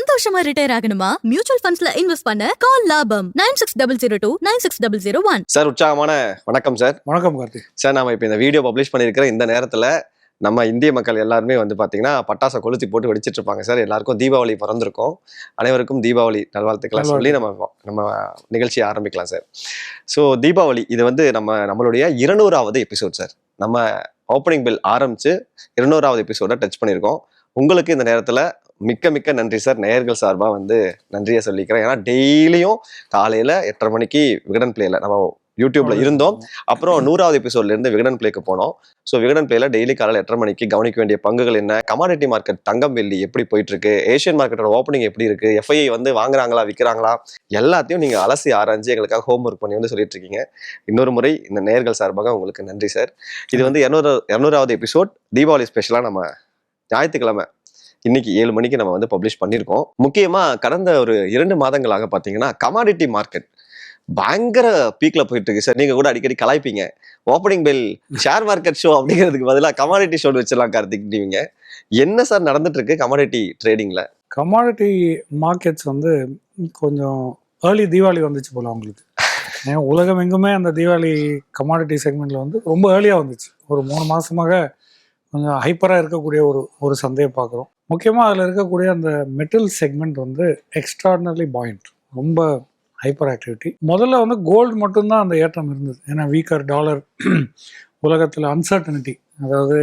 சந்தோஷமா ரிட்டையர் ஆகணுமா? மியூச்சுவல் ஃபண்ட்ஸ்ல இன்வெஸ்ட் பண்ண கால் லாபம். Nine six double zero two nine six double zero one sir உற்சாகமான வணக்கம் சார் வணக்கம் கார்த்திக். சார் நாம இப்போ இந்த வீடியோ பப்ளிஷ் பண்ணியிருக்கிற இந்த நேரத்தில் நம்ம இந்திய மக்கள் எல்லாருமே வந்து பார்த்தீங்கன்னா பட்டாசை கொளுத்தி போட்டு வெடிச்சிட்டு இருப்பாங்க சார் எல்லாருக்கும் தீபாவளி பிறந்திருக்கும். அனைவருக்கும் தீபாவளி நல்வாழ்த்துக்களை சொல்லி நம்ம நம்ம நிகழ்ச்சியை ஆரம்பிக்கலாம் சார் ஸோ தீபாவளி இது வந்து நம்ம நம்மளுடைய இருநூறாவது எபிசோட் சார் நம்ம ஓப்பனிங் பில் ஆரம்பிச்சு இருநூறாவது எபிசோட டச் பண்ணியிருக்கோம். உங்களுக்கு இந்த நேரத்தில் மிக்க மிக்க நன்றி சார். நேயர்கள் சார்பாக வந்து நன்றியை சொல்லிக்கிறேன். ஏன்னா டெய்லியும் காலையில் எட்டரை மணிக்கு விகடன் பிளேல நம்ம யூடியூப்ல இருந்தோம். அப்புறம் நூறாவது எபிசோட்ல இருந்து விகடன் பிளேக்கு போனோம். ஸோ விகடன் பிளேல டெய்லி காலையில் எட்டரை மணிக்கு கவனிக்க வேண்டிய பங்குகள் என்ன? கமாடிட்டி மார்க்கெட் தங்கம் வெள்ளி எப்படி போயிட்டு இருக்கு ஏஷியன் மார்க்கெட்டோட ஓப்பனிங் எப்படி இருக்கு? எஃப்ஐஐ வந்து வாங்குறாங்களா விற்கிறாங்களா எல்லாத்தையும் நீங்க அலசி ஆராய்ஞ்சு எங்களுக்காக ஹோம் ஒர்க் பண்ணி வந்து சொல்லிட்டு இருக்கீங்க இன்னொரு முறை இந்த நேர்கள் சார்பாக உங்களுக்கு நன்றி சார். இது வந்து இரநூறு இரநூறாவது எபிசோட் தீபாவளி ஸ்பெஷலாக நம்ம ஞாயிற்றுக்கிழமை இன்னைக்கு ஏழு மணிக்கு நம்ம வந்து பப்ளிஷ் பண்ணியிருக்கோம். முக்கியமாக கடந்த ஒரு இரண்டு மாதங்களாக பார்த்தீங்கன்னா கமாடிட்டி மார்க்கெட் பயங்கர பீக்ல போயிட்டு இருக்கு. சார் நீங்க கூட அடிக்கடி கலாய்ப்பீங்க. Opening bell share market show அப்படிங்கிறதுக்கு பதிலாக கமாடிட்டி ஷோ வச்சிடலாம் கார்த்திக் நீங்க. என்ன சார் நடந்துட்டு இருக்கு கமாடிட்டி ட்ரேடிங்ல கமாடிட்டி மார்க்கெட்ஸ் வந்து கொஞ்சம் ஏர்லி தீபாவளி வந்துச்சு போல அவங்களுக்கு. ஏன் உலகம் எங்குமே அந்த தீபாவளி கமாடிட்டி செக்மெண்ட்ல வந்து ரொம்ப ஏர்லியாக வந்துச்சு. ஒரு மூணு மாசமாக கொஞ்சம் ஹைப்பராக இருக்கக்கூடிய ஒரு ஒரு சந்தையை பார்க்குறோம். முக்கியமாக அதில் இருக்கக்கூடிய அந்த மெட்டல் செக்மெண்ட் வந்து எக்ஸ்ட்ராடினரி பாயிண்ட் ரொம்ப ஹைப்பர் ஆக்டிவிட்டி முதல்ல வந்து கோல்டு மட்டும்தான் அந்த ஏற்றம் இருந்தது. ஏன்னா வீக்கர் டாலர் உலகத்தில் அன்சர்டனிட்டி அதாவது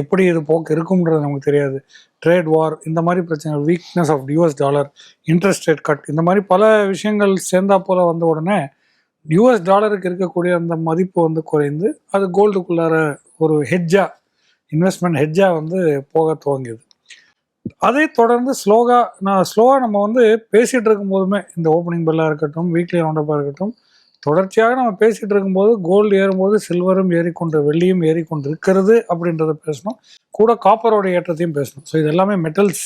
எப்படி இது போக்கு இருக்கும்ன்றது நமக்கு தெரியாது. ட்ரேட் வார் இந்த மாதிரி பிரச்சனை weakness of US dollar interest rate cut இந்த மாதிரி பல விஷயங்கள் சேர்ந்தா போல வந்த உடனே யூஎஸ் டாலருக்கு இருக்கக்கூடிய அந்த மதிப்பு வந்து குறைந்து அது கோல்டுக்குள்ளார ஒரு ஹெட்ஜா இன்வெஸ்ட்மெண்ட் ஹெட்ஜா வந்து போக துவங்கியது. அதை தொடர்ந்து ஸ்லோகா நான் ஸ்லோவாக நம்ம வந்து பேசிகிட்டு இருக்கும்போதுமே இந்த ஓப்பனிங் பெல்லாக இருக்கட்டும் வீக்லி ரவுண்டப்பாக இருக்கட்டும் தொடர்ச்சியாக நம்ம பேசிகிட்டு இருக்கும்போது கோல்டு ஏறும்போது சில்வரும் ஏறிக்கொண்டு வெள்ளியும் ஏறிக்கொண்டு இருக்கிறது அப்படின்றத பேசணும். கூட காப்பரோட ஏற்றத்தையும் பேசணும். ஸோ இது எல்லாமே மெட்டல்ஸ்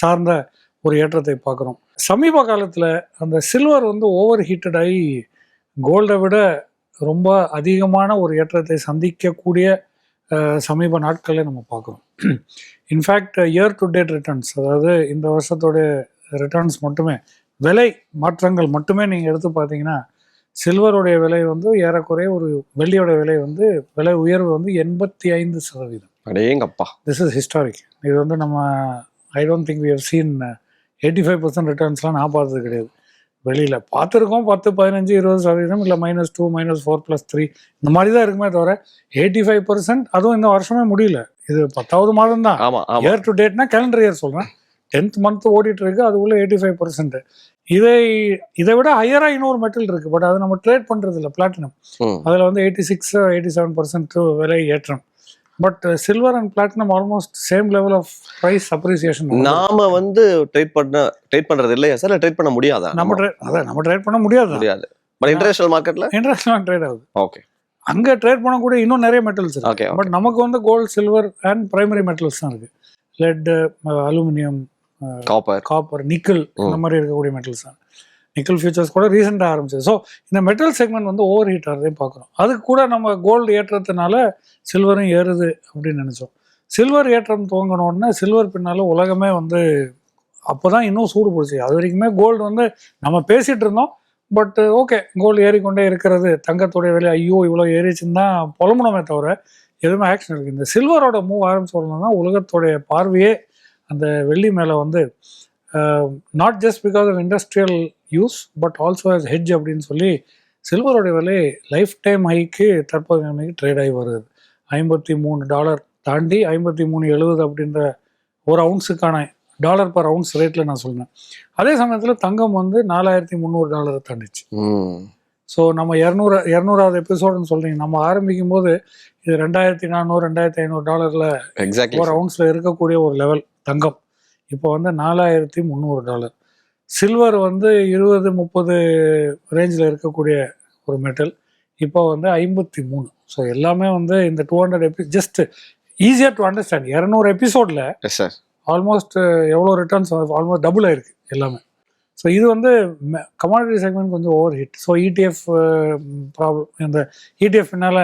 சார்ந்த ஒரு ஏற்றத்தை பார்க்குறோம். சமீப காலத்தில் அந்த சில்வர் வந்து ஓவர் ஹீட்டட் ஆகி கோல்டை விட ரொம்ப அதிகமான ஒரு ஏற்றத்தை சந்திக்கக்கூடிய சமீப நாட்களே நம்ம பார்க்குறோம். In fact year to date returns அதாவது இந்த வருஷத்தோட ரிட்டர்ன்ஸ் மட்டுமே விலை மாற்றங்கள் மட்டுமே நீங்கள் எடுத்து பார்த்தீங்கன்னா சில்வருடைய விலை வந்து ஏறக்குறைய ஒரு வெள்ளியோட விலை வந்து விலை உயர்வு வந்து எண்பத்தி ஐந்து சதவீதம். அடேங்கப்பா. திஸ் இஸ் ஹிஸ்டாரிக் இது வந்து நம்ம I don't think we have seen eighty five percent ரிட்டர்ன்ஸ்லாம் நான் பார்த்தது கிடையாது. வெளியில் பார்த்துருக்கோம் பத்து பதினஞ்சு இருபது சதவீதம் இல்லை minus two minus four plus three இந்த மாதிரி தான் இருக்குமே தவிர எயிட்டி ஃபைவ் பர்சன்ட் அதுவும் இந்த வருஷமே முடியல. இது பத்தாவது மாதம் தான் ஆமா. ஆமா இயர் டு டேட்னா கேலண்டர் இயர் சொல்கிறேன் டென்த் மந்த் ஓடிட்டு இருக்கு அதுக்குள்ள எயிட்டி ஃபைவ் பர்சன்ட் இதை இதை விட ஹையராக இன்னொரு மெட்டல் இருக்கு பட் அதை நம்ம ட்ரேட் பண்ணுறது இல்லை பிளாட்டினம். அதில் வந்து eighty six eighty seven percent விலை ஏற்றம். But silver and platinum almost same level of price appreciation நாம வந்து ட்ரேட் பண்ண ட்ரேட் பண்றது இல்லையா சார் ட்ரேட் பண்ண முடியாதா? நம்ம அதான் நம்ம ட்ரேட் பண்ண முடியாது? முடியாது. பட் இன்டர்நேஷனல் மார்க்கெட்ல இன்டர்நேஷனல் ட்ரேட் ஆகுது. ஓகே அங்கே ட்ரேட் பண்ணக்கூடிய இன்னும் நிறைய மெட்டல்ஸ் இருக்கு. பட் நமக்கு வந்து gold silver and primary metals தான் இருக்கு. Lead aluminium copper copper nickel இந்த மாதிரி இருக்கக்கூடிய மெட்டல்ஸ் தான். நிக்கல் ஃபியூச்சர்ஸ் கூட ரீசெண்டாக ஆரம்பிச்சது. ஸோ இந்த மெட்டல் செக்மெண்ட் வந்து ஓவர் ஹீட் ஆகிறதையும் பார்க்குறோம். அதுக்கு கூட நம்ம கோல்டு ஏற்றத்தினால சில்வரும் ஏறுது அப்படின்னு நினச்சோம். சில்வர் ஏற்றம் துவங்கின உடனே சில்வர் பின்னால் உலகமே வந்து அப்போ தான் இன்னும் சூடு பிடிச்சி அது வரைக்குமே கோல்டு வந்து நம்ம பேசிகிட்டு இருந்தோம். பட் ஓகே கோல்டு ஏறிக்கொண்டே இருக்கிறது. தங்கத்துடைய விலை ஐயோ இவ்வளோ ஏறிச்சுன்னு தான் புலம்பணுமே தவிர எதுவுமே ஆக்ஷன் இருக்குது இந்த சில்வரோட மூவ் ஆரம்பிச்சோம்னா உலகத்துடைய பார்வையே அந்த வெள்ளி மேலே வந்து not just because of industrial use but also as hedge அப்படின்னு சொல்லி சில்வரோட விலை லைஃப் டைம் ஹைக்கு தற்போது நிலைமைக்கு ட்ரேட் ஆகி வருது. ஐம்பத்தி மூணு டாலர் தாண்டி ஐம்பத்தி மூணு எழுபது அப்படின்ற ஒரு அவுன்ஸுக்கான டாலர் பர் அவுன்ஸ் ரேட்டில் நான் சொன்னேன் அதே சமயத்தில் தங்கம் வந்து நாலாயிரத்தி முந்நூறு டாலரை தாண்டிச்சு ஸோ நம்ம இரநூறு இரநூறாவது எபிசோடுன்னு சொல்கிறீங்க நம்ம ஆரம்பிக்கும் போது இது ரெண்டாயிரத்தி நானூறு ரெண்டாயிரத்தி ஐநூறு டாலரில் எக்ஸாக்ட்லி ஒரு அவுன்ஸில் இருக்கக்கூடிய ஒரு லெவல் தங்கம். இப்போ வந்து நாலாயிரத்தி முந்நூறு டாலர். சில்வர் வந்து இருபது முப்பது ரேஞ்சில் இருக்கக்கூடிய ஒரு மெட்டல் இப்போ வந்து ஐம்பத்தி மூணு. ஸோ எல்லாமே வந்து இந்த டூ ஹண்ட்ரட் எபி ஜஸ்ட் ஈஸியாக டு அண்டர்ஸ்டாண்ட் இரநூறு எபிசோடில் ஆல்மோஸ்ட் எவ்வளோ ரிட்டர்ன்ஸ் ஆல்மோஸ்ட் டபுள் ஆயிருக்கு எல்லாமே ஸோ இது வந்து கமாடிட்டி செக்மெண்ட் கொஞ்சம் over heat so ETF problem இந்த இடிஎஃப்னால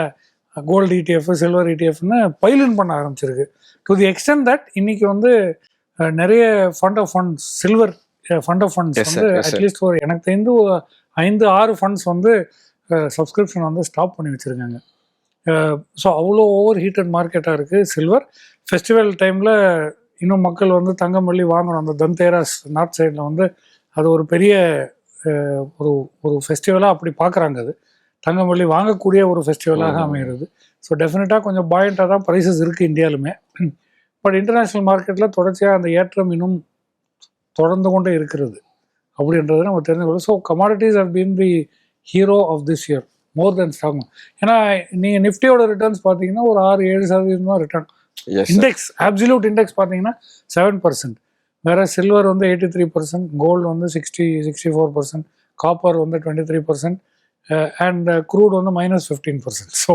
கோல்டு இடிஎஃப் சில்வர் இடிஎஃப்னு பைலின் பண்ண ஆரம்பிச்சிருக்கு டு தி எக்ஸ்டென்ட் தட் இன்னைக்கு வந்து அஹ், நிறைய fund of funds silver fund of funds. வந்து. அட்லீஸ்ட் ஒரு எனக்கு தெரிந்து ஐந்து ஆறு ஃபண்ட்ஸ் வந்து சப்ஸ்கிரிப்ஷன் வந்து ஸ்டாப் பண்ணி வச்சுருக்காங்க ஸோ அவ்வளோ ஓவர் ஹீட்டட் மார்க்கெட்டாக இருக்குது சில்வர் ஃபெஸ்டிவல் டைமில் இன்னும் மக்கள் வந்து தங்கம் வெள்ளி வாங்கணும். அந்த தந்தேராஸ் நார்த் சைடில் வந்து அது ஒரு பெரிய ஒரு ஒரு ஃபெஸ்டிவலாக அப்படி பார்க்குறாங்க அது. தங்கம் வெள்ளி வாங்கக்கூடிய ஒரு ஃபெஸ்டிவலாக. அமைகிறது. ஸோ டெஃபினட்டாக கொஞ்சம் பாயிண்ட்டாக தான் ப்ரைஸஸ் இருக்குது இந்தியாலுமே. பட் இன்டர்நேஷ்னல் மார்க்கெட்டில் தொடர்ச்சியாக அந்த ஏற்றம் இன்னும் தொடர்ந்து கொண்டே இருக்கிறது. அப்படின்றத நம்ம தெரிஞ்சுக்கணும் so commodities have been the hero of this year more than stock ஏன்னா நீங்கள் நிஃப்டியோட ரிட்டர்ன்ஸ் பார்த்தீங்கன்னா ஒரு ஆறு ஏழு சதவீதம் தான் ரிட்டர்ன் இண்டெக்ஸ் அப்சல்யூட் இண்டெக்ஸ் பார்த்தீங்கன்னா செவன் பர்சன்ட் வேற சில்வர் வந்து எயிட்டி த்ரீ பர்சன்ட் கோல்டு வந்து sixty sixty four percent copper வந்து twenty three percent and crude வந்து minus fifteen percent so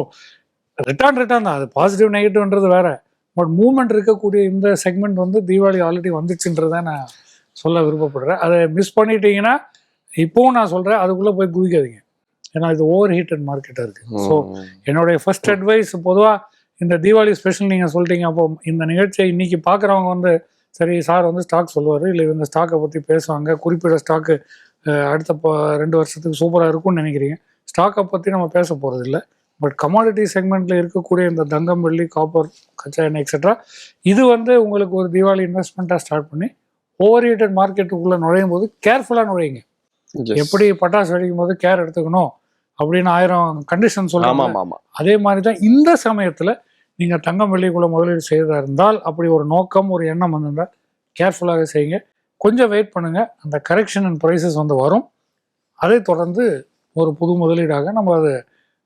return return தான். அது பாசிட்டிவ் நெகட்டிவ்ன்றது வேற. பட் மூவ்மெண்ட் இருக்கக்கூடிய இந்த செக்மெண்ட் வந்து தீபாவளி ஆல்ரெடி வந்துச்சுன்றதை நான் சொல்ல விருப்பப்படுறேன். அதை மிஸ் பண்ணிட்டீங்கன்னா இப்போவும் நான் சொல்கிறேன் அதுக்குள்ளே போய் குதிக்காதீங்க ஏன்னா இது ஓவர் ஹீட்டட் மார்க்கெட்டாக இருக்குது ஸோ என்னுடைய ஃபர்ஸ்ட் அட்வைஸ் பொதுவாக இந்த தீபாவளி ஸ்பெஷல் நீங்கள் சொல்லிட்டீங்க அப்போ இந்த நிகழ்ச்சியை இன்னைக்கு பார்க்குறவங்க வந்து சரி சார் வந்து ஸ்டாக் சொல்லுவார் இல்லை இவங்க ஸ்டாக்கை பற்றி பேசுவாங்க குறிப்பிட்ட ஸ்டாக்கு அடுத்த ரெண்டு வருஷத்துக்கு சூப்பராக இருக்கும்னு நினைக்கிறீங்க. ஸ்டாக்கை பற்றி நம்ம பேச போகிறது இல்லை பட் கமாடிட்டி செக்மெண்ட்டில் இருக்கக்கூடிய இந்த தங்கம் வெள்ளி காப்பர் கச்சா எண்ணெய் எக்ஸெட்ரா இது வந்து உங்களுக்கு ஒரு தீபாவளி இன்வெஸ்ட்மெண்ட்டாக ஸ்டார்ட் பண்ணி ஓவர் ஹீட்டட் மார்க்கெட்டுக்குள்ளே நுழையும் போது கேர்ஃபுல்லாக நுழையுங்க. எப்படி பட்டாசு வெடிக்கும் போது கேர் எடுத்துக்கணும் அப்படின்னு ஆயிரம் கண்டிஷன் ஆமா அதே மாதிரி தான் இந்த சமயத்தில் நீங்கள் தங்கம் வெள்ளிக்குள்ள முதலீடு செய்ததாக இருந்தால் அப்படி ஒரு நோக்கம் ஒரு எண்ணம் வந்திருந்தால் கேர்ஃபுல்லாக செய்யுங்க. கொஞ்சம் வெயிட் பண்ணுங்கள் அந்த கரெக்ஷன் அண்ட் ப்ரைஸஸ் வந்து வரும். அதை தொடர்ந்து ஒரு புது முதலீடாக நம்ம அதை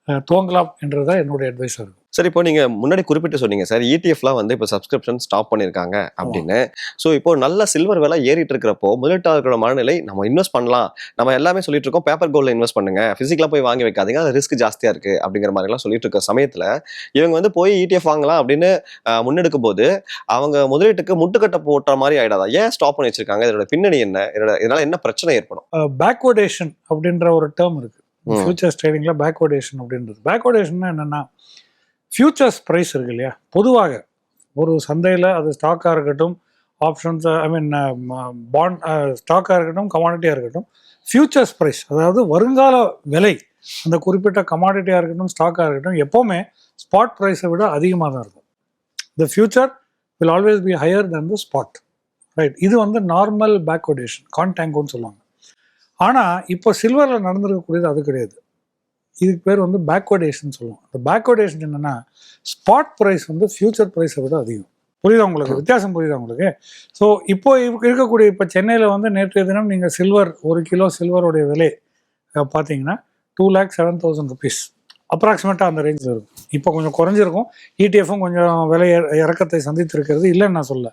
அஹ், துவங்கலாம் என்றுதான் என்னுடைய அட்வைஸாக இருக்கும். சார் இப்போ நீங்க முன்னாடி குறிப்பிட்டு சொன்னீங்க சார் இடிஎஃப்லாம் வந்து இப்போ சப்ஸ்கிரிப்ஷன் ஸ்டாப் பண்ணியிருக்காங்க அப்படின்னு. ஸோ இப்போ நல்ல சில்வர் விலை ஏறிட்டு இருக்கிறப்போ முதலீட்டாளர்களோட மனநிலை நம்ம இன்வெஸ்ட் பண்ணலாம். நம்ம எல்லாமே சொல்லிட்டு இருக்கோம் பேப்பர் கோல்டில் இன்வெஸ்ட் பண்ணுங்க. பிசிக்கலாக போய் வாங்கி வைக்காதீங்க அது ரிஸ்க் ஜாஸ்தியா இருக்கு அப்படிங்கிற மாதிரிலாம் சொல்லிட்டு இருக்க சமயத்துல இவங்க வந்து போய் இடிஎஃப் வாங்கலாம் அப்படின்னு முன்னெடுக்கும் போது அவங்க முதலீட்டுக்கு முட்டுக்கட்டை போட்ட மாதிரி ஆயிடாதா? ஏன் ஸ்டாப் பண்ணி வச்சிருக்காங்க? இதோட பின்னணி என்ன? இதோட இதனால என்ன பிரச்சனை ஏற்படும்? பேக்வர்டேஷன் அப்படின்ற ஒரு டேர்ம் இருக்கு. ஃபியூச்சர்ஸ் ட்ரேடிங்ல பேக்வர்டேஷன் அப்படின்றது. பேக்வர்டேஷன்னா என்னன்னா ஃபியூச்சர்ஸ் ப்ரைஸ் இருக்கு இல்லையா? பொதுவாக ஒரு சந்தையில் அது ஸ்டாக்காக இருக்கட்டும் ஆப்ஷன்ஸ் ஐ மீன் பாண்ட் ஸ்டாக்காக இருக்கட்டும் கமாடிட்டியாக இருக்கட்டும் ஃபியூச்சர்ஸ் ப்ரைஸ் அதாவது வருங்கால விலை அந்த குறிப்பிட்ட கமாடிட்டியாக இருக்கட்டும் ஸ்டாக்காக இருக்கட்டும் எப்போவுமே ஸ்பாட் ப்ரைஸை விட அதிகமாக தான் இருக்கும். The future will always be higher than the spot right இது வந்து நார்மல் பேக்வர்டேஷன் கான்டாங்கோன்னு சொல்லுவாங்க. ஆனால் இப்போ சில்வரில் நடந்திருக்கக்கூடியது அது கிடையாது. இதுக்கு பேர் வந்து பேக்வர்டேஷன் சொல்லுவோம். இந்த பேக்வர்டேஷன் என்னென்னா ஸ்பாட் ப்ரைஸ் வந்து ஃபியூச்சர் ப்ரைஸை விட அதிகம். புரியுதா உங்களுக்கு? வித்தியாசம் புரியுதா உங்களுக்கு? ஸோ இப்போ இருக்கக்கூடிய இப்போ சென்னையில் வந்து நேற்றைய தினம் நீங்கள் சில்வர் ஒரு கிலோ சில்வருடைய விலை பார்த்தீங்கன்னா two lakh seven thousand rupees அப்ராக்சிமேட்டாக அந்த ரேஞ்சில் இருக்கும். இப்போ கொஞ்சம் குறைஞ்சிருக்கும். இடிஎஃப்பும் கொஞ்சம் விலை இறக்கத்தை சந்தித்திருக்கிறது இல்லைன்னு நான் சொல்ல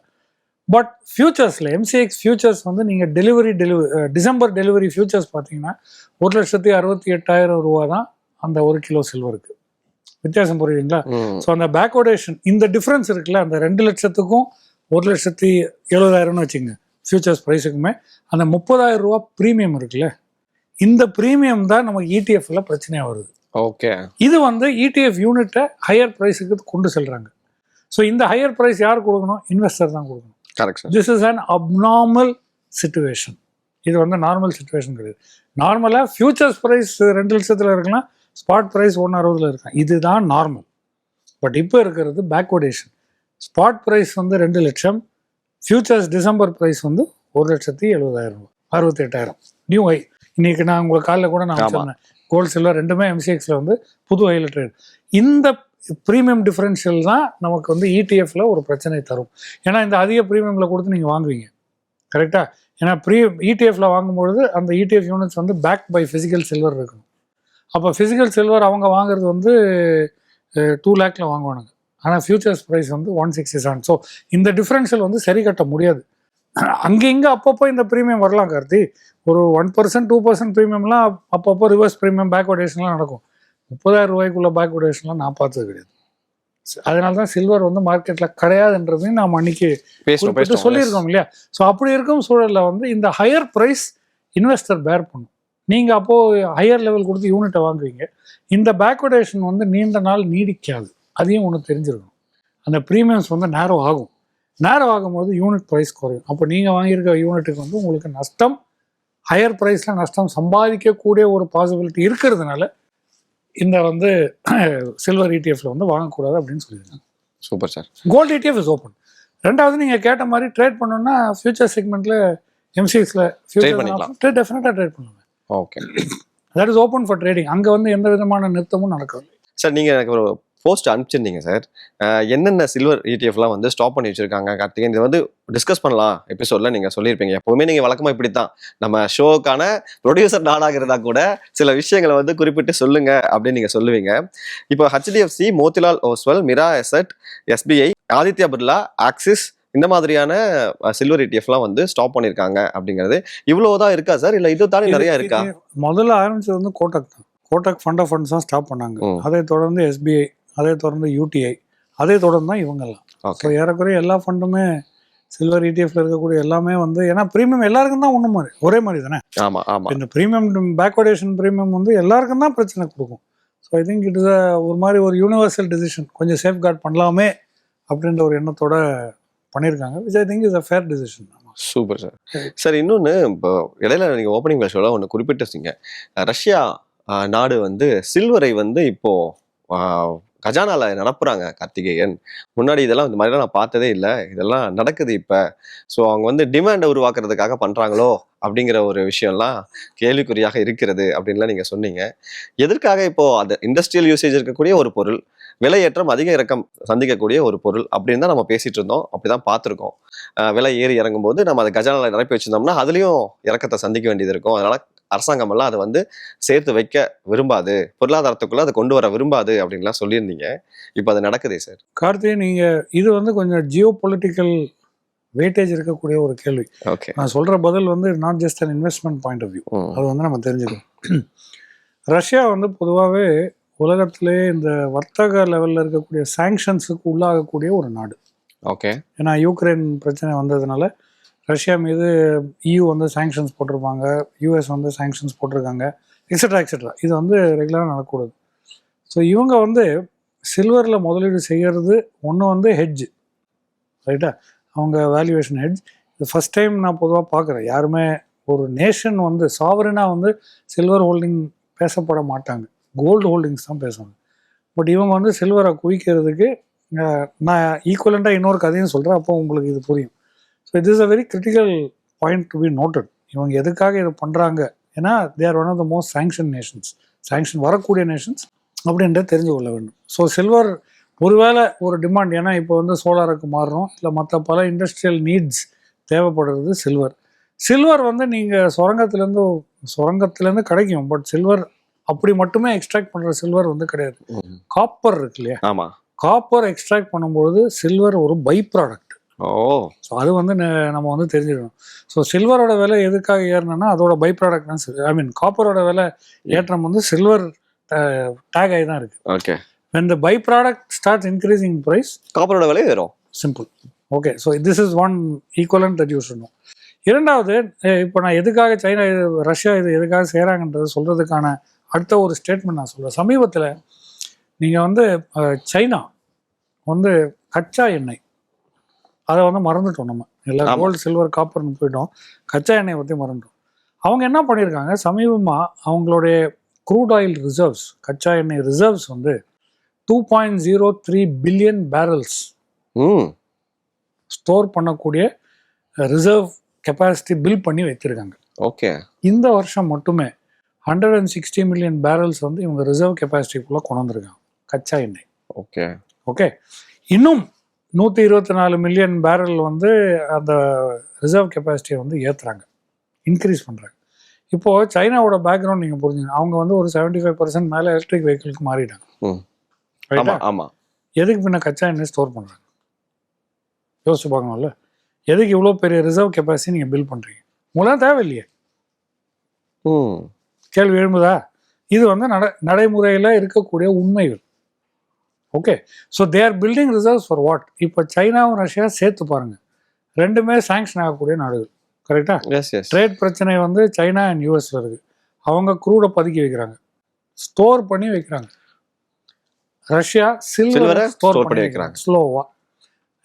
பட் ஃபியூச்சர்ஸில் எம்சிஎக்ஸ் ஃபியூச்சர்ஸ் வந்து நீங்கள் delivery delivery December delivery futures பார்த்தீங்கன்னா ஒரு லட்சத்தி அறுபத்தி எட்டாயிரம் ரூபா தான் அந்த ஒரு கிலோ சில்வருக்கு வித்தியாசம் புரியுதுங்களா. ஸோ அந்த பேக்வர்டேஷன் இந்த டிஃப்ரென்ஸ் இருக்குல்ல அந்த ரெண்டு லட்சத்துக்கும் ஒரு லட்சத்தி எழுபதாயிரம்னு வச்சுங்க ஃபியூச்சர்ஸ் ப்ரைஸுக்குமே அந்த முப்பதாயிரம் ரூபா ப்ரீமியம் இருக்குல்ல இந்த ப்ரீமியம் தான் நமக்கு இடிஎஃப்ல பிரச்சனையாக வருது. ஓகே இது வந்து E இடிஎஃப் யூனிட்டை ஹையர் ப்ரைஸுக்கு கொண்டு செல்றாங்க. ஸோ இந்த ஹையர் ப்ரைஸ் யார் கொடுக்கணும்? இன்வெஸ்டர் தான் கொடுக்கணும். Correct this is an abnormal situation இது வந்து நார்மல் சுச்சுவேஷன் கிடையாது. நார்மலாக ஃபியூச்சர்ஸ் ப்ரைஸ் ரெண்டு லட்சத்தில் இருக்கலாம் ஸ்பாட் ப்ரைஸ் ஒன்று அறுபதுல இருக்கலாம் இதுதான் நார்மல் பட் இப்போ இருக்கிறது பேக்வர்டேஷன் ஸ்பாட் ப்ரைஸ் வந்து ரெண்டு லட்சம் ஃபியூச்சர்ஸ் டிசம்பர் ப்ரைஸ் வந்து ஒரு லட்சத்தி எழுபதாயிரம் ரூபாய் அறுபத்தி எட்டாயிரம் நியூ ஹை இன்னைக்கு நான் உங்களுக்கு காலைல கூட நான். சொன்னேன் கோல்ட் சில்வர் ரெண்டுமே எம்சிஎக்ஸ்ல வந்து புது ஹைல ட்ரேட் இந்த ப்ரீமியம் டிஃபரன்ஷியல் தான் நமக்கு வந்து இடிஎஃப்ல ஒரு பிரச்சனை தரும். ஏன்னா இந்த அதிக ப்ரீமியம்ல கொடுத்து நீங்க வாங்குவீங்க. கரெக்டா ஏன்னா ப்ரீ இடிஎஃப்ல வாங்கும்பொழுது அந்த E இடிஎஃப் யூனிட்ஸ் வந்து பேக் பை ஃபிசிக்கல் சில்வர் இருக்கணும் அப்போ ஃபிசிக்கல் சில்வர் அவங்க வாங்குறது வந்து டூ லேக்ல வாங்குவானுங்க. ஆனால் ஃபியூச்சர்ஸ் ப்ரைஸ் வந்து ஒன் சிக்ஸ்டி செவன் ஸோ இந்த டிஃப்ரென்ஷியல் வந்து சரி கட்ட முடியாது. அங்கே இங்கே அப்பப்போ இந்த ப்ரீமியம் வரலாம் கார்த்தி. ஒரு ஒன் பர்சன்ட் டூ பர்சன்ட் ப்ரீமியம்லாம் அப்பப்போ ரிவர்ஸ் ப்ரீமியம் பேக்வர்டேஷன்லாம் நடக்கும். முப்பதாயிரம் ரூபாய்க்குள்ள பேக்வர்டேஷன்லாம் நான் பார்த்தது கிடையாது. அதனால தான் சில்வர் வந்து மார்க்கெட்டில் கிடையாதுன்றதையும் நாம் அன்னைக்கு சொல்லியிருக்கோம் இல்லையா? ஸோ அப்படி இருக்கும் சூழல்ல வந்து இந்த ஹையர் ப்ரைஸ் இன்வெஸ்டர் பேர் பண்ணும். நீங்க அப்போ ஹையர் லெவல் கொடுத்து யூனிட்டை வாங்குவீங்க. இந்த பேக்வர்டேஷன் வந்து நீண்ட நாள் நீடிக்காது. அதையும் ஒன்று தெரிஞ்சிருக்கணும். அந்த ப்ரீமியம்ஸ் வந்து நேரோ ஆகும். நேரம் ஆகும்போது யூனிட் ப்ரைஸ் குறையும். அப்போ நீங்கள் வாங்கியிருக்க யூனிட்டுக்கு வந்து உங்களுக்கு நஷ்டம் ஹையர் ப்ரைஸில் நஷ்டம் சம்பாதிக்கக்கூடிய ஒரு பாசிபிலிட்டி இருக்கிறதுனால இந்த வந்து சில்வர் இடிஎஃப்ல வந்து வாங்கக்கூடாது அப்படின்னு சொல்லியிருக்காங்க. Super sir gold ETF is open ரெண்டாவது நீங்கள் கேட்ட மாதிரி ட்ரேட் பண்ணணும்னா ஃபியூச்சர் செக்மெண்ட்டில் பண்ணிக்கலாம். ஃபியூச்சர் டெஃபினட்டாக ட்ரேட் பண்ணுவாங்க okay that is open for trading அங்கே வந்து எந்த விதமான நிறுத்தமும் நடக்காது. சார் நீங்க எனக்கு ஒரு போஸ்ட் அனுப்பிச்சிருந்தீங்க சார் என்னென்ன சில்வர் இடிஎஃப்லாம் வந்து ஸ்டாப் பண்ணி வச்சிருக்காங்க கார்த்திகேயன்? இதை வந்து டிஸ்கஸ் பண்ணலாம் எபிசோட்ல நீங்க சொல்லியிருப்பீங்க. எப்பவுமே நீங்க வழக்கமா இப்படித்தான். நம்ம ஷோக்கான ப்ரொடியூசர் நாடாக இருந்தா கூட சில விஷயங்களை வந்து குறிப்பிட்டு சொல்லுங்க அப்படின்னு நீங்க சொல்லுவீங்க. இப்போ HDFC Motilal Oswal Mirae asset SBI Aditya Birla Axis இந்த மாதிரியான சில்வர் இடிஎஃப்லாம் வந்து ஸ்டாப் பண்ணியிருக்காங்க அப்படிங்கிறது இவ்வளவுதான் இருக்கா சார்? இல்ல இது தாண்டி நிறைய இருக்கா? முதல்ல ஆரம்பிச்சது வந்து கோட்டக் தான். கோட்டக் ஃபண்ட் ஆஃப் ஃபண்ட்ஸ் தான் ஸ்டாப் பண்ணாங்க. அதை தொடர்ந்து எஸ்பிஐ அதை தொடர்ந்து யூடிஐ அதை தொடர்ந்து தான் இவங்கெல்லாம் ஸோ ஏறக்குறைய எல்லா ஃபண்டுமே சில்வர் இடிஎஃப்ல இருக்கக்கூடிய எல்லாமே வந்து ஏன்னா ப்ரீமியம் எல்லாருக்கும் தான் ஒன்று மாதிரி ஒரே மாதிரி தானே? ஆமா ஆமா. இந்த ப்ரீமியம் பேக்வர்டேஷன் ப்ரீமியம் வந்து எல்லாருக்கும் தான் பிரச்சனை கொடுக்கும். So I think it is ஒரு மாதிரி ஒரு யூனிவர்சல் டிசிஷன் கொஞ்சம் சேஃப் கார்ட் பண்ணலாமே அப்படின்ற ஒரு எண்ணத்தோட பண்ணியிருக்காங்க which I think is a fair decision super sir sir இன்னொன்று இப்போ இடையில நீங்கள் ஓப்பனிங் பேஷோவில் ஒன்று குறிப்பிட்டிருந்தீங்க. ரஷ்யா நாடு வந்து சில்வரை வந்து இப்போது கஜானாவில் கஜானால நடப்புறாங்க கார்த்திகேயன். முன்னாடி இதெல்லாம் இந்த மாதிரிலாம் நான் பார்த்ததே இல்லை. இதெல்லாம் நடக்குது இப்போ. ஸோ அவங்க வந்து டிமாண்டை உருவாக்குறதுக்காக பண்ணுறாங்களோ அப்படிங்கிற ஒரு விஷயம்லாம் கேள்விக்குறியாக இருக்கிறது அப்படின்லாம் நீங்கள் சொன்னீங்க. எதற்காக இப்போ அந்த இண்டஸ்ட்ரியல் யூசேஜ் இருக்கக்கூடிய ஒரு பொருள் விலையேற்றம் அதிக இறக்கம் சந்திக்கக்கூடிய ஒரு பொருள் அப்படின்னு தான் நம்ம பேசிட்டு இருந்தோம். அப்படிதான் பார்த்துருக்கோம். விலை ஏறி இறங்கும் போது நம்ம அதை கஜானால நிரப்பி வச்சிருந்தோம்னா அதுலயும் இறக்கத்தை சந்திக்க வேண்டியது இருக்கும். அதனால அரசாங்கம் எல்லாம் அதை வந்து சேர்த்து வைக்க விரும்பாது. பொருளாதாரத்துக்குள்ள அதை கொண்டு வர விரும்பாது அப்படின்லாம் சொல்லியிருந்தீங்க. இப்போ அது நடக்குதே சார்? கார்த்தி நீங்க இது வந்து கொஞ்சம் ஜியோ பொலிட்டிக்கல் வெயிட்டேஜ் இருக்கக்கூடிய ஒரு கேள்வி. ஓகே. நான் சொல்ற பதில் வந்து not just an investment point of view அது வந்து நம்ம தெரிஞ்சுக்கணும். ரஷ்யா வந்து பொதுவாகவே உலகத்திலே இந்த வர்த்தக லெவலில் இருக்கக்கூடிய சாங்ஷன்ஸுக்கு உள்ளாகக்கூடிய ஒரு நாடு. ஓகே ஏன்னா யூக்ரைன் பிரச்சனை வந்ததுனால ரஷ்யா மீது EU வந்து சாங்ஷன்ஸ் போட்டிருப்பாங்க யூஎஸ் வந்து சாங்ஷன்ஸ் போட்டிருக்காங்க எக்ஸட்ரா எக்ஸட்ரா இது வந்து ரெகுலராக நடக்கூடாது ஸோ இவங்க வந்து சில்வரில் முதலீடு செய்கிறது ஒன்று வந்து ஹெட்ஜ் ரைட்டா அவங்க வேல்யூவேஷன் ஹெட்ஜ் இது ஃபஸ்ட் டைம் நான் பொதுவாக பார்க்குறேன் யாருமே ஒரு நேஷன் வந்து சாவரனாக வந்து சில்வர் ஹோல்டிங் பேசப்பட மாட்டாங்க. கோல்டு ஹோல்டிங்ஸ் தான் பேசுவாங்க பட் இவங்க வந்து சில்வரை குவிக்கிறதுக்கு நான் ஈக்குவலண்ட்டாக இன்னொரு கதையும் சொல்கிறேன் அப்போ உங்களுக்கு இது புரியும். So it is a very critical point to be noted இவங்க எதுக்காக இதை பண்ணுறாங்க ஏன்னா there one of the most sanction nations sanction வரக்கூடிய நேஷன்ஸ் அப்படின்றத தெரிஞ்சு கொள்ள வேண்டும். ஸோ சில்வர் ஒருவேளை ஒரு டிமாண்ட் ஏன்னா இப்போ வந்து சோலாருக்கு மாறுறோம் இல்லை மற்ற பல இண்டஸ்ட்ரியல் நீட்ஸ் தேவைப்படுறது சில்வர் சில்வர் வந்து நீங்கள் சுரங்கத்துலேருந்து சுரங்கத்துலேருந்து கிடைக்கும் பட் சில்வர் அப்படி மட்டுமே எக்ஸ்ட்ராக்ட் பண்ணுற சில்வர் வந்து கிடையாது. காப்பர் இருக்கு இல்லையா? ஆமா. காப்பர் எக்ஸ்ட்ராக்ட் பண்ணும்பொழுது சில்வர் ஒரு பை ப்ராடக்ட் ஓ. ஸோ அது வந்து நம்ம வந்து தெரிஞ்சுக்கணும். ஸோ சில்வரோட விலை எதுக்காக ஏறினா அதோட பை ப்ராடக்ட் தான் ஐ மீன் காப்பரோட விலை ஏற்றம் வந்து சில்வர் டேக் ஆகி தான் இருக்கு. Okay. When the byproduct starts increasing in price காப்பரோட விலை ஏறும். simple. Okay so this is one equivalent that you should know. இரண்டாவது இப்போ நான் எதுக்காக சைனா இது ரஷ்யா இது எதுக்காக செய்கிறாங்கன்றது சொல்கிறதுக்கான அடுத்த ஒரு ஸ்டேட்மெண்ட் நான் சொல்கிறேன் சமீபத்தில் நீங்கள் வந்து சைனா வந்து கச்சா எண்ணெய். அதை வந்து மறந்துட்டோம் நம்ம. எல்லாம் ஆமா. கோல்டு சில்வர் காப்பர்னு போயிட்டோம். கச்சா எண்ணெயை பற்றி மறந்துட்டோம். அவங்க என்ன பண்ணியிருக்காங்க? சமீபமாக அவங்களுடைய க்ரூட் ஆயில் ரிசர்வ்ஸ் கச்சா எண்ணெய் ரிசர்வ்ஸ் வந்து two point zero three billion barrels store பண்ணக்கூடிய ரிசர்வ் கெப்பாசிட்டி பில் பண்ணி வைத்திருக்காங்க. ஓகே. இந்த வருஷம் மட்டுமே hundred and sixty million barrels வந்து இவங்க ரிசர்வ் கெப்பாசிட்டிக்குள்ளே கொண்டு வந்திருக்காங்க. கச்சா எண்ணெய். ஓகே. ஓகே இன்னும் நூற்றி இருபத்தி நாலு மில்லியன் பேரல் வந்து அந்த ரிசர்வ் கெப்பாசிட்டியை வந்து ஏற்றுறாங்க இன்க்ரீஸ் பண்ணுறாங்க இப்போது சைனாவோட பேக்ரவுண்ட் நீங்கள் புரிஞ்சுங்க அவங்க வந்து ஒரு செவன்ட்டி ஃபைவ் பர்சன்ட் மேலே எலக்ட்ரிக் வெஹிக்கிளுக்கு மாறிட்டாங்க. ம். Right ஆமா ஆ? ஆமா. எதுக்கு பின்ன கச்சா எண்ணெய் ஸ்டோர் பண்ணுறாங்க யோசிச்சு பார்க்கணும்ல. எதுக்கு இவ்வளோ பெரிய ரிசர்வ் கெப்பாசிட்டி நீங்கள் பில் பண்ணுறீங்க உங்களாம் தேவையில்லையே. ம். கேள்வி எழும்புதா? இது வந்து நட நடைமுறையில் இருக்கக்கூடிய உண்மைகள். Okay. So they are building reserves for what இப்போ சைனாவும் ரஷ்யா சேர்த்து பாருங்க. ரெண்டுமே சாங்ஷன் ஆகக்கூடிய நாடுகள். கரெக்டா எஸ் எஸ் ட்ரேட் பிரச்சனை வந்து சைனா அண்ட் யூஎஸ்ல இருக்கு. அவங்க க்ரூடை பதுக்கி வைக்கிறாங்க. ஸ்டோர் பண்ணி வைக்கிறாங்க. ரஷ்யா சில்வரை ஸ்டோர் பண்ணி வைக்கிறாங்க. வைக்கிறாங்க. ஸ்லோவா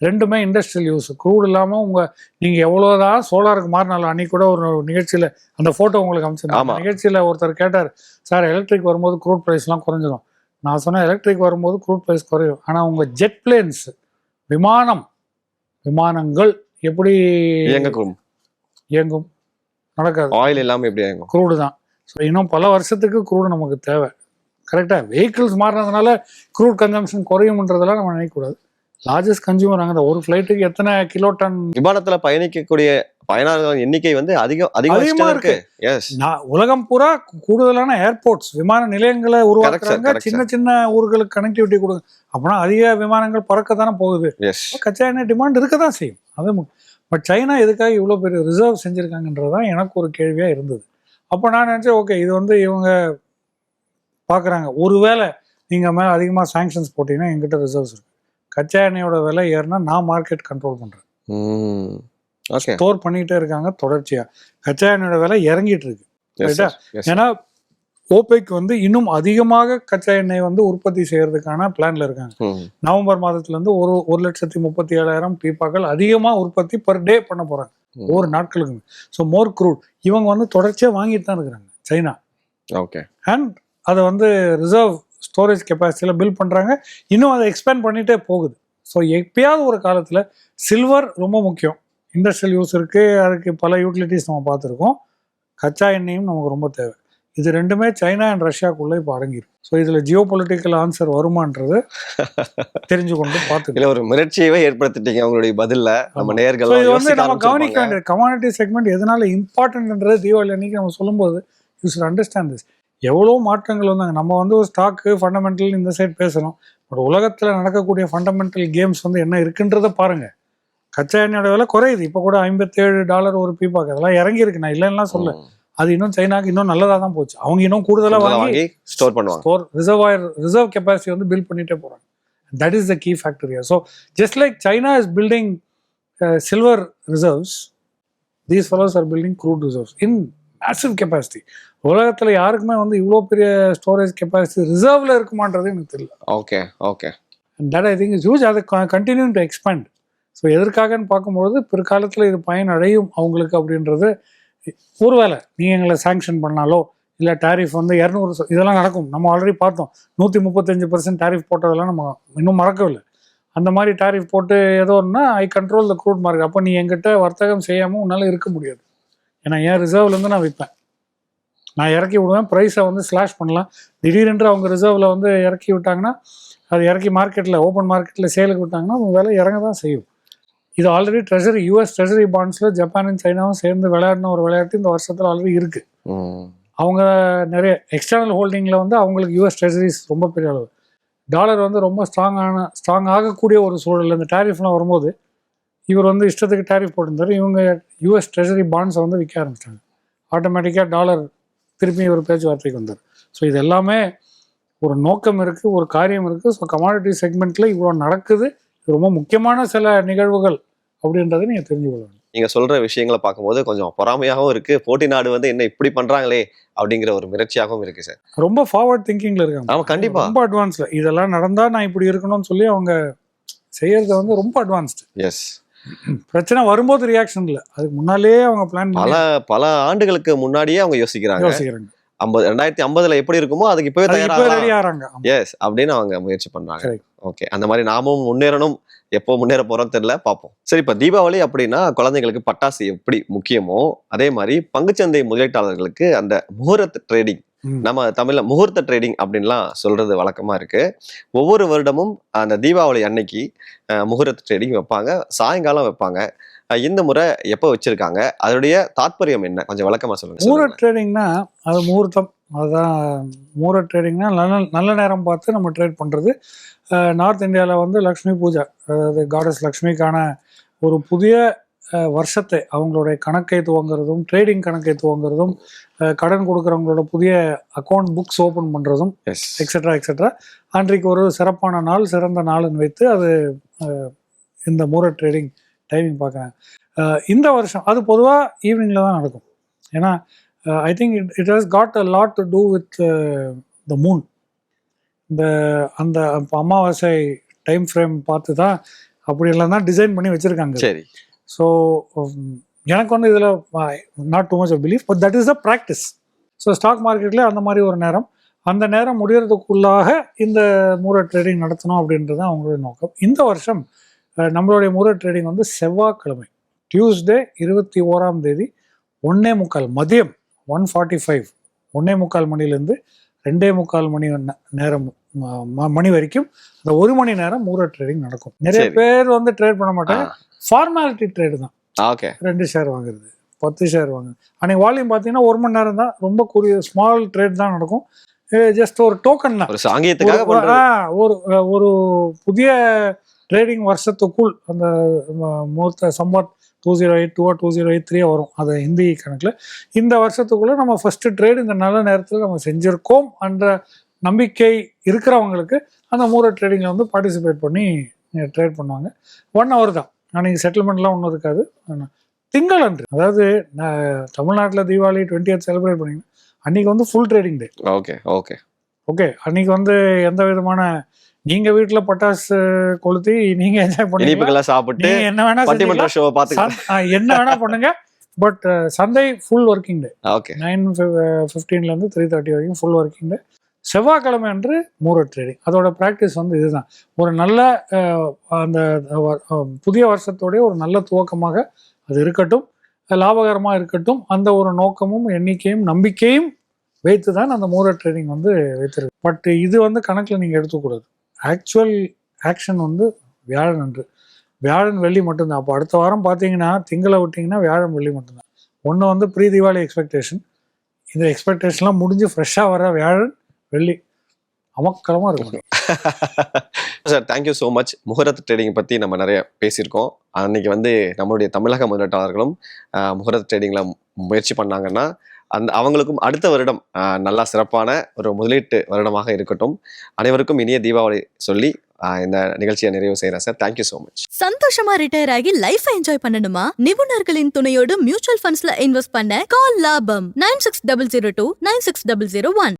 ரெண்டுமே இண்டஸ்ட்ரியல் யூஸ் க்ரூட் இல்லாமல் உங்கள் நீங்கள் எவ்வளோதான் சோலாருக்கு மாறினாலும் அன்னைக்கு கூட ஒரு நிகழ்ச்சியில் அந்த ஃபோட்டோ உங்களுக்கு ஆமா. அமைச்சிருந்தேன் நிகழ்ச்சியில் ஒருத்தர் கேட்டார் சார் எலக்ட்ரிக் வரும்போது க்ரூட் ப்ரைஸ்லாம் குறைஞ்சிரும். நான் சொன்னேன் எலக்ட்ரிக் வரும்போது க்ரூட் ப்ரைஸ் குறையும். ஆனால் உங்கள் ஜெட் பிளேன்ஸ் விமானம் விமானங்கள் எப்படி இயங்கக்கும் இயங்கும்? நடக்காது. ஆயில் இல்லாம எப்படி இயங்கும்? க்ரூடு தான். ஸோ இன்னும் பல வருஷத்துக்கு க்ரூடு நமக்கு தேவை. கரெக்டாக வெஹிக்கிள்ஸ் மாறினதுனால க்ரூட் கன்சம்ஷன் குறையும்ன்றதெல்லாம் நம்ம நினைக்கக்கூடாது லார்ஜஸ்ட் கன்சியூமர் அங்கே ஒரு ஃப்ளைட்டுக்கு எத்தனை கிலோ டன் விமானத்துல பயணிக்கக்கூடிய பயனாளர்கள் எண்ணிக்கை வந்து அதிகம் அதிகமா இருக்கு. உலகம் பூரா கூடுதலான ஏர்போர்ட்ஸ் விமான நிலையங்களை உருவாக்குறாங்க. சின்ன சின்ன ஊர்களுக்கு கனெக்டிவிட்டி கொடுங்க அப்படின்னா அதிக விமானங்கள் பறக்க தானே போகுது. எஸ் கச்சா எண்ணெய் டிமாண்ட் இருக்க தான் செய்யும். அது பட் சைனா எதுக்காக இவ்வளோ பெரிய ரிசர்வ் செஞ்சுருக்காங்கன்றது தான் எனக்கு ஒரு கேள்வியாக இருந்தது. அப்போ நான் நினச்சேன் ஓகே இது வந்து இவங்க பார்க்குறாங்க ஒருவேளை நீங்கள் மேலே அதிகமாக சாங்ஷன்ஸ் போட்டிங்கன்னா எங்கிட்ட ரிசர்வ்ஸ் இருக்கு. கச்சா எண்ணெயோட விலை ஏறினா நான் மார்க்கெட் கண்ட்ரோல் பண்ணுறேன் ஓகே ஸ்டோர் பண்ணிக்கிட்டே இருக்காங்க தொடர்ச்சியாக கச்சா எண்ணெயோட விலை இறங்கிட்டு இருக்கு. ரைட்டா? ஏன்னா ஓபெக் வந்து இன்னும் அதிகமாக கச்சா எண்ணெய் வந்து உற்பத்தி செய்யறதுக்கான பிளான்ல இருக்காங்க. நவம்பர் மாதத்துல இருந்து ஒரு ஒரு லட்சத்தி முப்பத்தி ஏழாயிரம் பீப்பாக்கள் அதிகமாக உற்பத்தி பர் டே பண்ண போறாங்க. ஒவ்வொரு நாட்களுக்கு ஸோ மோர் க்ரூட் இவங்க வந்து தொடர்ச்சியாக வாங்கிட்டு தான் இருக்கிறாங்க. சைனா. ஓகே அண்ட் அதை வந்து ரிசர்வ் ஸ்டோரேஜ் கெப்பாசிட்டியில் பில்ட் பண்ணுறாங்க இன்னும் அதை எக்ஸ்பேண்ட் பண்ணிகிட்டே போகுது. ஸோ எப்பயாவது ஒரு காலத்தில் சில்வர் ரொம்ப முக்கியம். இண்டஸ்ட்ரியல் யூஸ் இருக்குது அதுக்கு பல யூட்டிலிட்டிஸ் நம்ம பார்த்துருக்கோம். கச்சா எண்ணெயும் நமக்கு ரொம்ப தேவை. இது ரெண்டுமே சைனா அண்ட் ரஷ்யாக்குள்ளே இப்போ அடங்கிடும் ஸோ இதில் ஜியோ பொலிட்டிக்கல் ஆன்சர் வருமான்றது தெரிஞ்சு கொண்டு இல்ல ஒரு மிரட்சியவே ஏற்படுத்திட்டீங்க உங்களுடைய பதில்ல. நம்ம. நேர்கள் இது வந்து நம்ம கவனிக்க வேண்டியது கமாடிட்டி செக்மெண்ட் எதனால இம்பார்ட்டன்ட்ன்றது தீபாவளி அன்னைக்கு நம்ம சொல்லும்போது யூ should அண்டர்ஸ்டாண்ட் திஸ் எவ்வளோ மாற்றங்கள் வந்தாங்க. நம்ம வந்து ஒரு ஸ்டாக்கு ஃபண்டமெண்டல் இந்த சைடு பேசுகிறோம் பட் உலகத்தில் நடக்கக்கூடிய ஃபண்டமெண்டல் கேம்ஸ் வந்து என்ன இருக்குன்றத பாருங்க. கச்சா எண்ணெயோட விலை குறையுது. இப்போ கூட ஐம்பத்தேழு டாலர் ஒரு பீப்பாக்கு அதெல்லாம் இறங்கி இருக்கு. நான் இல்லைன்னா சொல்ல அது இன்னும் சைனாக்கு இன்னும் நல்லதாக தான் போச்சு. அவங்க இன்னும் கூடுதலாக வாங்கி ஸ்டோர் பண்ணுவாங்க. ஸ்டோர் ரிசர்வாயர் ரிசர்வ் கெப்பாசிட்டி வந்து பில்ட் பண்ணிட்டே போகிறாங்க that is the key factor so just like China is building silver reserves these fellows are building crude reserves in massive capacity உலகத்தில் யாருக்குமே வந்து இவ்வளோ பெரிய ஸ்டோரேஜ் கெப்பாசிட்டி ரிசர்வ்ல இருக்குமான்றது எனக்கு தெரியல. Okay okay that I think huge அதை கண்டினியூ டு எக்ஸ்பேண்ட் ஸோ எதற்காகன்னு பார்க்கும்போது பிற்காலத்தில் இது பயன் அடையும் அவங்களுக்கு அப்படின்றது. ஒருவேளை நீங்கள் எங்களை சாங்ஷன் பண்ணாலோ இல்லை டேரிஃப் வந்து இரநூறு இதெல்லாம் நடக்கும். நம்ம ஆல்ரெடி பார்த்தோம். நூற்றி முப்பத்தஞ்சு பர்சன்ட் டேரிஃப் போட்டதெல்லாம் நம்ம இன்னும் மறக்கவில்லை. அந்த மாதிரி டேரிஃப் போட்டு ஏதோ ஒன்றா I control the crude market அப்போ நீ என்கிட்ட வர்த்தகம் செய்யாமல் உன்னால் இருக்க முடியாது. ஏன்னா என் ரிசர்வ்லேருந்து நான் விற்பேன். நான் இறக்கி விடுவேன். ப்ரைஸை வந்து ஸ்லாஷ் பண்ணலாம். திடீரென்று அவங்க ரிசர்வில் வந்து இறக்கி விட்டாங்கன்னா அது இறக்கி மார்க்கெட்டில் ஓப்பன் மார்க்கெட்டில் சேலுக்கு விட்டாங்கன்னா உங்க விலை இறங்க தான் செய்யும். இது ஆல்ரெடி ட்ரெஷரி யூஎஸ் ட்ரெஷரி பாண்ட்ஸில் ஜப்பானும் சைனாவும் சேர்ந்து விளையாடின ஒரு விளையாட்டு இந்த வருஷத்தில் ஆல்ரெடி இருக்குது அவங்க நிறைய எக்ஸ்டர்னல் ஹோல்டிங்கில் வந்து அவங்களுக்கு யூஎஸ் ட்ரெஷரிஸ் ரொம்ப பெரிய அளவு. டாலர் வந்து ரொம்ப ஸ்ட்ராங்கான ஸ்ட்ராங் ஆகக்கூடிய ஒரு சூழல். இந்த டேரிஃப்லாம் வரும்போது இவர் வந்து இஷ்டத்துக்கு டேரிஃப் போட்டிருந்தாரு. இவங்க யூஎஸ் ட்ரெஷரி பாண்ட்ஸை வந்து விற்க ஆரம்பிச்சிட்டாங்க. ஆட்டோமேட்டிக்காக டாலர் திருப்பி ஒரு பேச்சுவார்த்தைக்கு வந்தார். ஸோ இது எல்லாமே ஒரு நோக்கம் இருக்குது ஒரு காரியம் இருக்குது ஸோ கமாடிட்டி செக்மெண்ட்டில் இவ்வளோ நடக்குது. ரொம்ப முக்கியமான சில நிகழ்வுகள் அப்படின்றத நீங்கள் தெரிஞ்சு கொள்ளணும் நீங்க சொல்ற விஷயங்களை பார்க்கும்போது கொஞ்சம் பொறாமையாகவும் இருக்கு. போட்டி நாடு வந்து என்ன இப்படி பண்றாங்களே அப்படிங்கிற ஒரு மிரட்சியாகவும் இருக்கு சார் ரொம்ப ஃபார்வர்ட் திங்கிங்ல இருக்காங்க. ஆமா கண்டிப்பா. ரொம்ப அட்வான்ஸ்ல இதெல்லாம் நடந்தா நான் இப்படி இருக்கணும்னு சொல்லி அவங்க செய்யறது வந்து ரொம்ப அட்வான்ஸ்டு எஸ் பிரச்சனை வரும்போது ரியாக்ஷன் இல்ல அதுக்கு முன்னாலேயே அவங்க பிளான் பல பல ஆண்டுகளுக்கு முன்னாடியே அவங்க யோசிக்கிறாங்க. யோசிக்கிறாங்க. ஐம்பது ரெண்டாயிரத்தி ஐம்பதுல எப்படி இருக்குமோ அதுக்கு இப்பவே ஆமா. எஸ் அப்படின்னு அவங்க முயற்சி பண்றாங்க. ஓகே அந்த மாதிரி நாமும் முன்னேறணும். எப்போ முன்னேற போறோம் தெரியல பார்ப்போம். சரி இப்ப தீபாவளி அப்படின்னா குழந்தைங்களுக்கு பட்டாசு எப்படி முக்கியமோ அதே மாதிரி பங்குச்சந்தை முதலீட்டாளர்களுக்கு அந்த முகூர்த்த ட்ரேடிங். நம்ம தமிழ்ல முகூர்த்த ட்ரேடிங் அப்படின்லாம் சொல்றது வழக்கமா இருக்கு. ஒவ்வொரு வருடமும் அந்த தீபாவளி அன்னைக்கு முகூர்த்த ட்ரேடிங் வைப்பாங்க. சாயங்காலம் வைப்பாங்க. இந்த முறை எப்போ வச்சிருக்காங்க? அதோடைய தாத்பரியம் என்ன? கொஞ்சம் விளக்கமா சொல்லுங்க மூர சொல்லுங்க. ட்ரேடிங்னா அது முகூர்த்தம். அதுதான் மூர ட்ரேடிங்னா நல்ல நல்ல நேரம் பார்த்து நம்ம ட்ரேட் பண்ணுறது நார்த் இந்தியாவில் வந்து லக்ஷ்மி பூஜா. அதாவது காடஸ் லக்ஷ்மிக்கான ஒரு புதிய வருஷத்தை அவங்களுடைய கணக்கை துவங்குறதும் ட்ரேடிங் கணக்கை துவங்குறதும் கடன் கொடுக்குறவங்களோட புதிய அக்கௌண்ட் புக்ஸ் ஓப்பன் பண்ணுறதும் எக்ஸெட்ரா எக்ஸெட்ரா அன்றைக்கு ஒரு சிறப்பான நாள் சிறந்த நாள்னு வைத்து அது இந்த மூர ட்ரேடிங் டைமிங் பார்க்குறேன். இந்த வருஷம் அது பொதுவாக ஈவினிங்கில் தான் நடக்கும். ஏன்னா I think it it has got a lot to do with the moon இந்த அந்த அமாவாசை டைம் ஃப்ரேம் பார்த்து தான் அப்படியெல்லாம் தான் டிசைன் பண்ணி வச்சுருக்காங்க. சரி. ஸோ எனக்கு வந்து இதில் not too much of belief but that is the practice so stock மார்க்கெட்லேயே அந்த மாதிரி ஒரு நேரம். அந்த நேரம் முடியறதுக்குள்ளாக இந்த மூர ட்ரேடிங் நடத்தணும் அப்படின்றது அவங்களுடைய நோக்கம். இந்த வருஷம் நம்மளுடைய மூர ட்ரேடிங் வந்து செவ்வாய்க்கிழமை டியூஸ்டே இருபத்தி ஓராம் தேதி ஒன்னே முக்கால் மதியம் ஒன் ஃபார்ட்டி ஃபைவ் ஒன்னே முக்கால் மணிலேருந்து ரெண்டே முக்கால் மணி நேரம் மணி வரைக்கும் அந்த ஒரு மணி நேரம் மூர ட்ரேடிங் நடக்கும். நிறைய. பேர் வந்து ட்ரேட் பண்ண மாட்டாங்க. ஃபார்மாலிட்டி ட்ரேடு தான். ஓகே ரெண்டு ஷேர் வாங்குறது. பத்து ஷேர் வாங்குறது. அன்னைக்கு வால்யூம் பார்த்தீங்கன்னா ஒரு மணி நேரம் தான் ரொம்ப குறிய ஸ்மால் ட்ரேட் தான் நடக்கும். ஜஸ்ட் ஒரு டோக்கன் தான் ஒரு சாங்கியத்துக்காக ஒரு- புதிய ட்ரேடிங் வருஷத்துக்குள் அந்த ம- மூர்த்த Sampath two zero eight two two zero eight three வரும். அது ஹிந்தி கணக்கில். இந்த வருஷத்துக்குள்ளே நம்ம ஃபஸ்ட்டு ட்ரேட் இந்த நல்ல நேரத்தில் நம்ம செஞ்சுருக்கோம் என்ற நம்பிக்கை இருக்கிறவங்களுக்கு அந்த மூர ட்ரேடிங்கில் வந்து பார்ட்டிசிபேட் பண்ணி ட்ரேட் பண்ணுவாங்க. ஒன் ஹவர் தான். அன்றைக்கி செட்டில்மெண்ட்லாம் ஒன்றும் இருக்காது. திங்கள் அன்று அதாவது தமிழ்நாட்டில் தீபாவளி டுவெண்ட்டி செலிப்ரேட் பண்ணிங்கன்னா அன்றைக்கி வந்து full trading day okay okay okay அன்னைக்கு வந்து எந்த விதமான நீங்க வீட்ல பட்டாசு கொளுத்தி நீங்க என்ஜாய் இனிப்புகள்லாம் சாப்பிட்டு என்ன வேணா பட்டிமன்ற ஆ, என்ன வேணா பண்ணுங்க. பட் சந்தை full working day okay nine ஃபிஃப்டீன்ல இருந்து த்ரீ தேர்ட்டி வரைக்கும் ஃபுல் ஒர்க்கிங் டே செவ்வாய்க்கிழமை அன்று மூர ட்ரேடிங் அதோட ப்ராக்டிஸ் வந்து இதுதான். ஒரு நல்ல அந்த புதிய வருஷத்தோடைய ஒரு நல்ல துவக்கமாக அது இருக்கட்டும். லாபகரமாக இருக்கட்டும். அந்த ஒரு நோக்கமும் எண்ணிக்கையும் நம்பிக்கையும் வைத்து தான் அந்த மூரோ ட்ரேடிங் வந்து வைத்திருக்கு பட் இது வந்து கணக்கில் நீங்கள் எடுத்துக்கூடாது. ஆக்சுவல் ஆக்ஷன் வந்து வியாழன் அன்று. வியாழன் வெள்ளி மட்டும்தான். அப்போ அடுத்த வாரம் பார்த்தீங்கன்னா திங்களை விட்டிங்கன்னா வியாழன் வெள்ளி மட்டும்தான். ஒன்று வந்து ப்ரீ தீபாவளி எக்ஸ்பெக்டேஷன் இந்த எக்ஸ்பெக்டேஷன்லாம் முடிஞ்சு ஃப்ரெஷ்ஷாக வர வியாழன் வெள்ளி. அமக்கலமாக இருக்கும் sir thank you so much முகூர்த்த ட்ரேடிங் பற்றி நம்ம நிறைய பேசியிருக்கோம். அன்னைக்கு வந்து நம்மளுடைய தமிழக முதலீட்டாளர்களும் முகூர்த்த ட்ரேடிங்கில் முயற்சி பண்ணாங்கன்னா அந்த அவங்களுக்கும் அடுத்த வருடம் நல்லா சிறப்பான ஒரு முதலீட்டு வருடமாக இருக்கட்டும். அனைவருக்கும் இனிய தீபாவளி சொல்லி இந்த நிகழ்ச்சியை நிறைவு செய்கிறேன் sir thank you so much சந்தோஷமா ரிட்டையர் ஆகி லைஃப் என்ஜாய் பண்ணணுமா? நிபுணர்களின் துணையோடு மியூச்சுவல் ஃபண்ட்ஸ்ல இன்வெஸ்ட் பண்ண கால் லாபம். Nine six double zero two nine six double zero one